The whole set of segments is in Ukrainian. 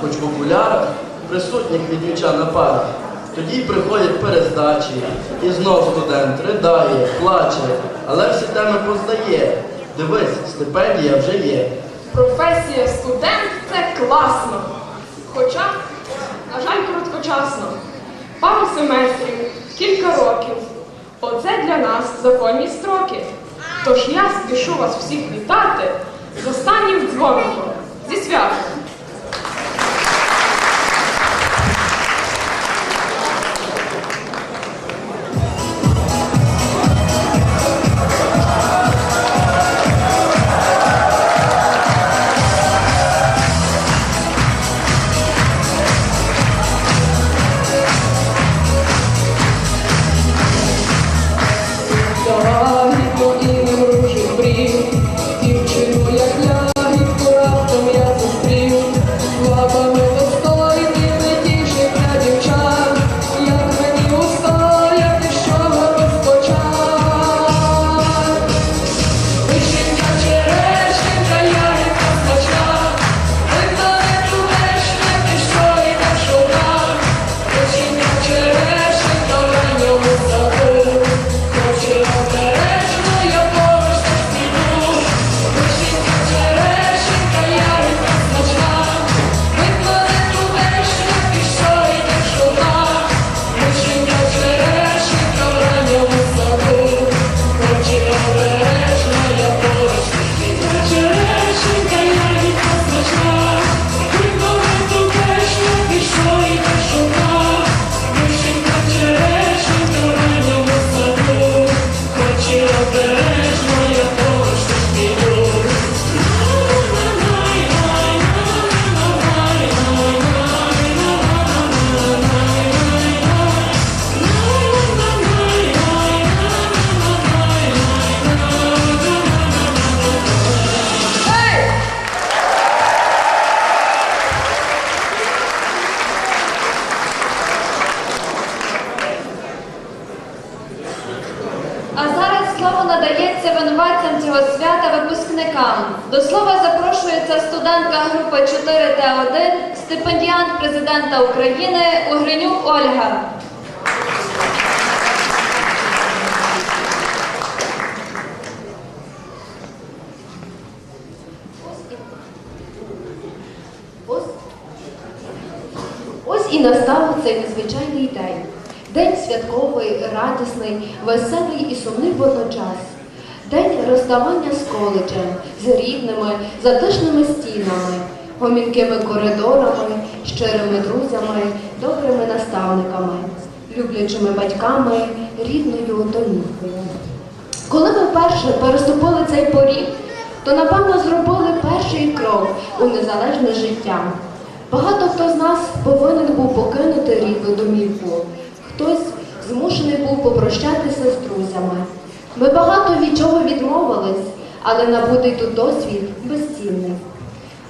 хоч в окулярах, присутніх відміча на парах. Тоді приходять перездачі, і знов студент ридає, плаче, але всі теми поздає. Дивись, стипендія вже є. Професія студент це класно. Хоча, на жаль, короткочасно. Пару семестрів, кілька років. Оце для нас законні строки. Тож я спішу вас всіх вітати з останнім дзвоником. Зі святом. Президента України Угринюк Ольга. Ось, і настав цей незвичайний день. День святковий, радісний, веселий і сумний водночас. День розставання з коледжем, з рідними, затишними стінами, гомінкими коридорами, щирими друзями, добрими наставниками, люблячими батьками, рідною домівкою. Коли ви вперше переступили цей поріг, то напевно зробили перший крок у незалежне життя. Багато хто з нас повинен був покинути рідну домівку, хтось змушений був попрощатися з друзями. Ми багато від чого відмовились, але набутий тут досвід безцінний.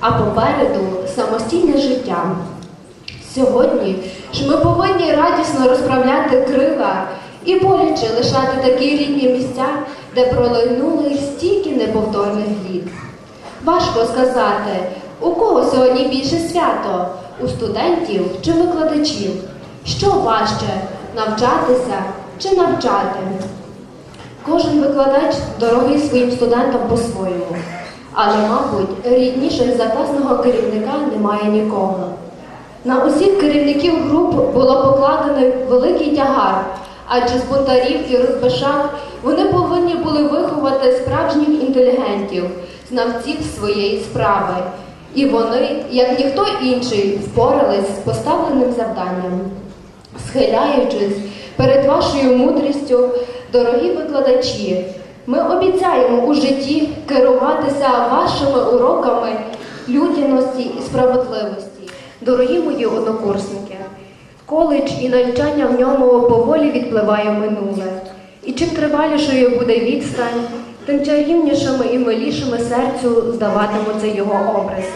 А попереду самостійне життя. Сьогодні ж ми повинні радісно розправляти крила і боляче лишати такі рідні місця, де пролинули стільки неповторних літ. Важко сказати, у кого сьогодні більше свято у студентів чи викладачів. Що важче навчатися чи навчати? Кожен викладач дорогий своїм студентам по-своєму, але, мабуть, рідніших за класного керівника немає нікого. На усіх керівників груп було покладено великий тягар, адже з бунтарів і розбишак вони повинні були виховати справжніх інтелігентів, знавців своєї справи. І вони, як ніхто інший, впорались з поставленим завданням. Схиляючись перед вашою мудрістю, дорогі викладачі, ми обіцяємо у житті керуватися вашими уроками людяності і справедливості. Дорогі мої однокурсники, коледж і навчання в ньому поволі відпливає минуле. І чим тривалішою буде відстань, тим чарівнішими і милішими серцю здаватимуться його образи.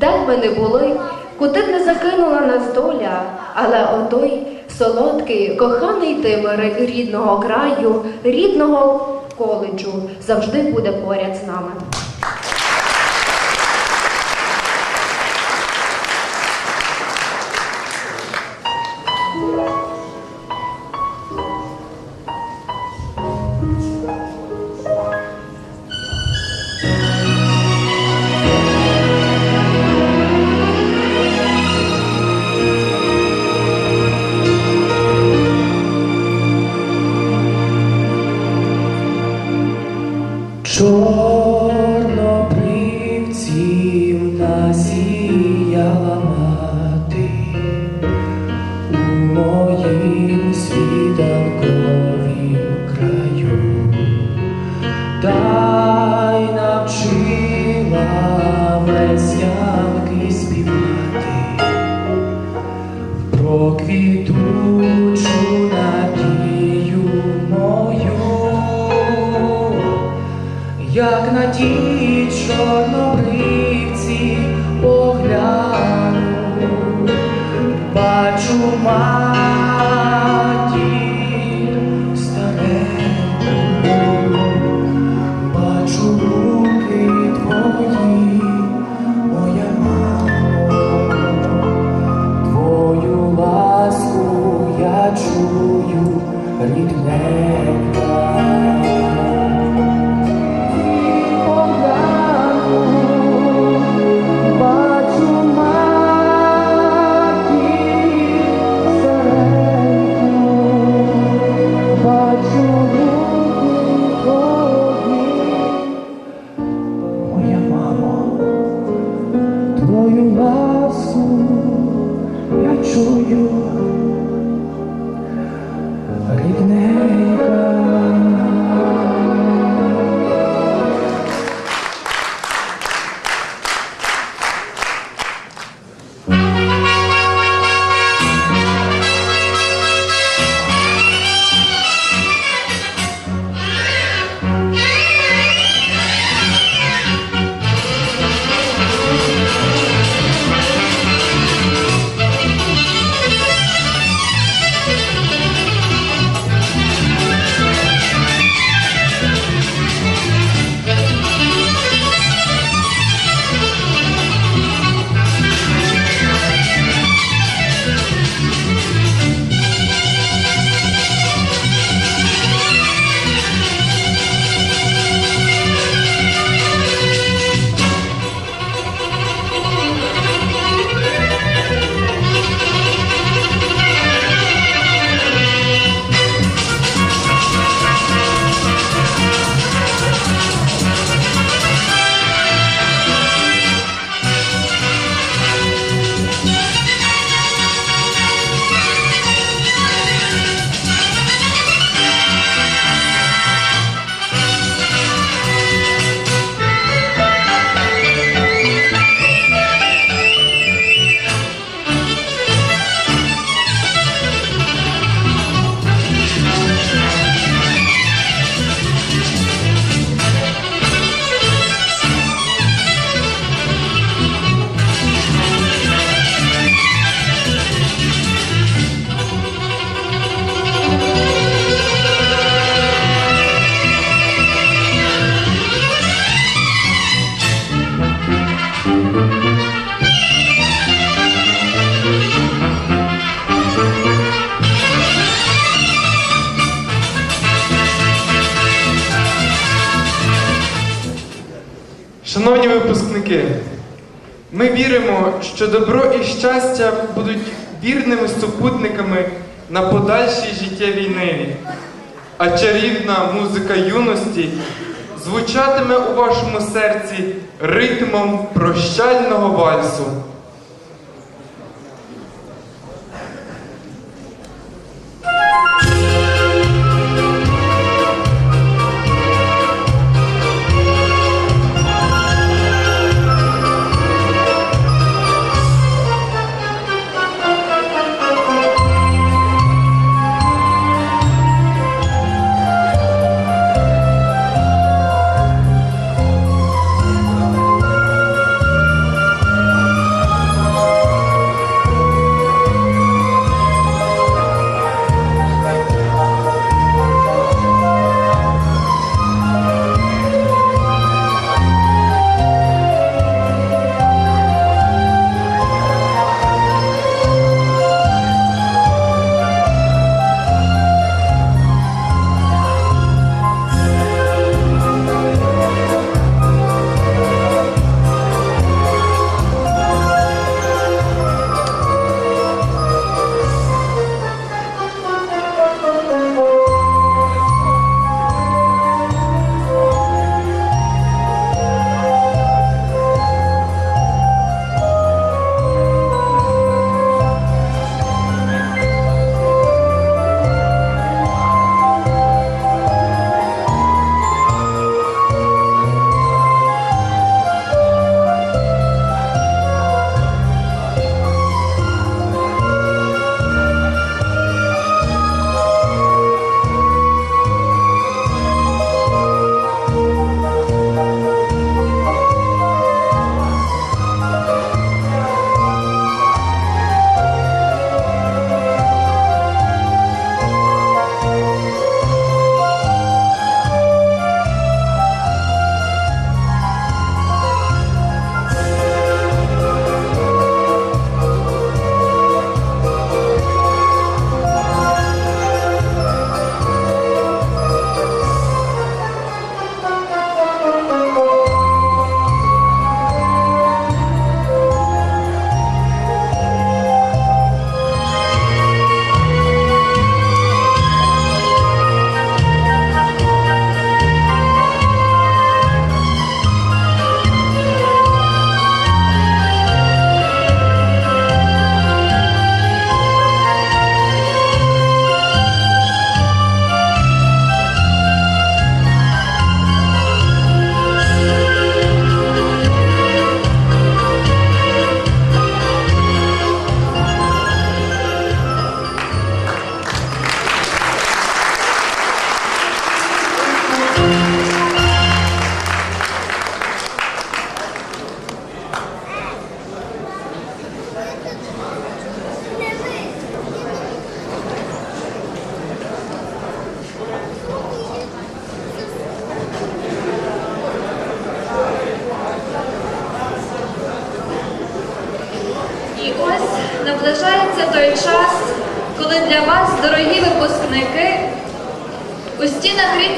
Де б ми не були, куди б не закинула нас доля, але отой солодкий, коханий Тимир рідного краю, рідного коледжу завжди буде поряд з нами. 说。На ті чорнобривці погляну, бачу матір віримо, що добро і щастя будуть вірними супутниками на подальшій життєвій ниві, а чарівна музика юності звучатиме у вашому серці ритмом прощального вальсу.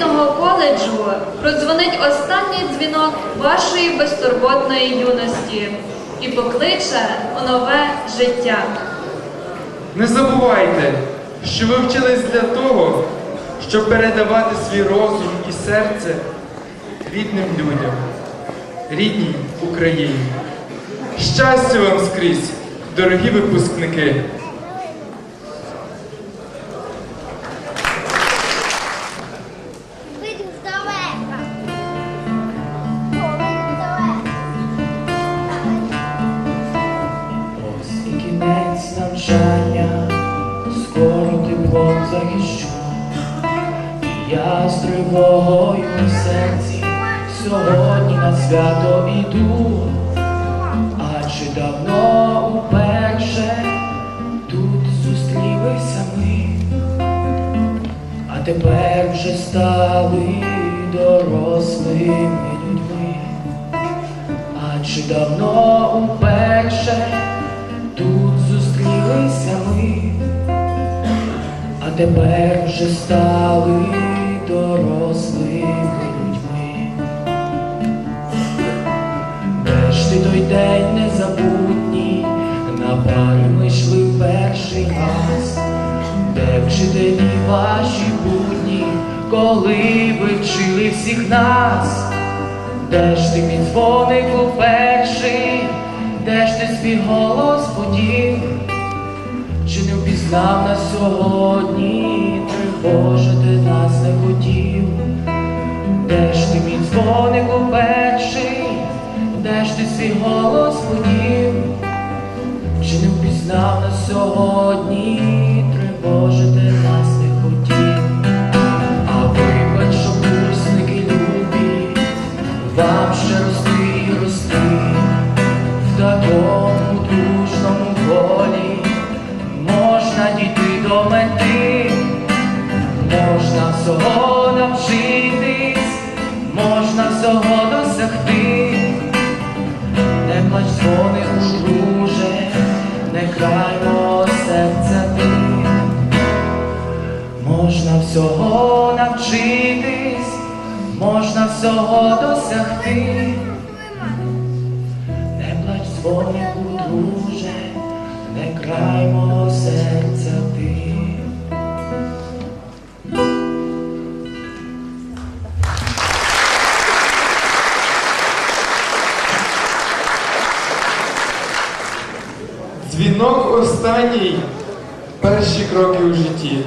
Стінах коледжу продзвонить останній дзвінок вашої безтурботної юності і покличе у нове життя. Не забувайте, що ви вчились для того, щоб передавати свій розум і серце рідним людям, рідній Україні. Щастя вам скрізь, дорогі випускники! Серці сьогодні на свято іду. Адже давно уперше тут зустрілися ми, а тепер вже стали дорослими людьми. Адже давно уперше тут зустрілися ми, а тепер вже стали ти той день незабутній, на пари ми йшли в перший раз, де вчителі ваші будні, коли ви вчили всіх нас. Де ж ти мій у перший, де ж ти свій голос подів? Чи не впізнав нас сьогодні, тривожити нас не хотів? Де ж ти мій дзвоник у перший, де ж ти свій голос подів? Чи не впізнав на сьогодні, не краймо серця ти. Можна всього навчитись, можна всього досягти. Не плач дзвонику, друже, не край мого серця ти. Останній перші кроки у житті.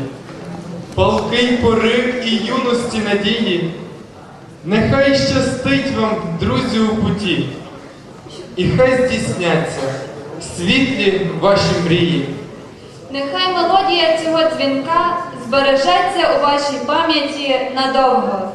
Палкий порив і юності надії. Нехай щастить вам, друзі, у путі, і хай здійсняться світлі ваші мрії. Нехай мелодія цього дзвінка збережеться у вашій пам'яті надовго.